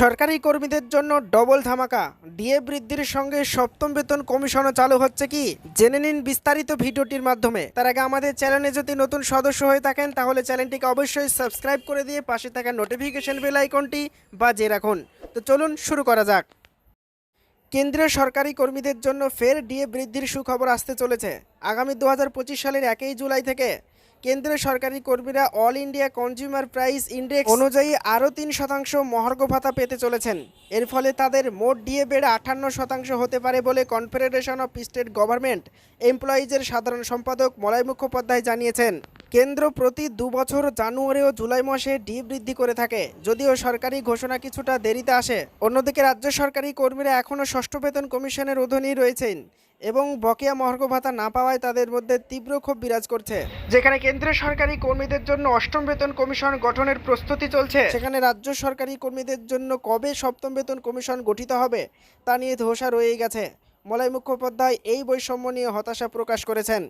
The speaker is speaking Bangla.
সরকারি কর্মীদের জন্য ডবল ধামাকা। ডিএ বৃদ্ধির সঙ্গে সপ্তম বেতন কমিশনও চালু হচ্ছে কি? জেনে নিন বিস্তারিত ভিডিওটির মাধ্যমে। তার আগে আমাদের চ্যানেলে যদি নতুন সদস্য হয়ে থাকেন, তাহলে চ্যানেলটিকে অবশ্যই সাবস্ক্রাইব করে দিয়ে পাশে থাকা নোটিফিকেশন বেল আইকনটি বাজিয়ে রাখুন। তো চলুন শুরু করা যাক। কেন্দ্রীয় সরকারি কর্মীদের জন্য ফের ডিএ বৃদ্ধির সুখবর আসতে চলেছে। আগামী দু হাজার পঁচিশ সালের একই জুলাই থেকে কেন্দ্রীয় সরকারি কর্মীরা all India consumer price index অনুযায়ী আরও তিন শতাংশ মহার্ঘ ভাতা পেতে চলেছেন। এর ফলে তাদের মোট ডিএ বেড়ে আটান্ন শতাংশ হতে পারে বলে কনফেডারেশন অফ স্টেট গভর্নমেন্ট এমপ্লয়িজের সাধারণ সম্পাদক মলয় মুখোপাধ্যায় জানিয়েছেন। কেন্দ্র প্রতি দু বছর জানুয়ারি ও জুলাই মাসে ডি বৃদ্ধি করে থাকে। যদিও সরকারি ঘোষণা কিছুটা দেরিতে আসে। অন্যদিকে রাজ্য সরকারি কর্মীরা এখনও ষষ্ঠ বেতন কমিশনের অধীনেই রয়েছেন এবং বকেয়া মহার্ঘ ভাতা না পাওয়ায় তাদের মধ্যে তীব্র ক্ষোভ বিরাজ করছে। যেখানে কেন্দ্রীয় সরকারি কর্মীদের জন্য অষ্টম বেতন কমিশন গঠনের প্রস্তুতি চলছে। সেখানে রাজ্য সরকারি কর্মীদের জন্য কবে সপ্তম বেতন কমিশন গঠিত হবে, তা নিয়ে ধোসা রয়েই গেছে। মলয় মুখোপাধ্যায় এই বৈষম্য নিয়ে হতাশা প্রকাশ করেছেন।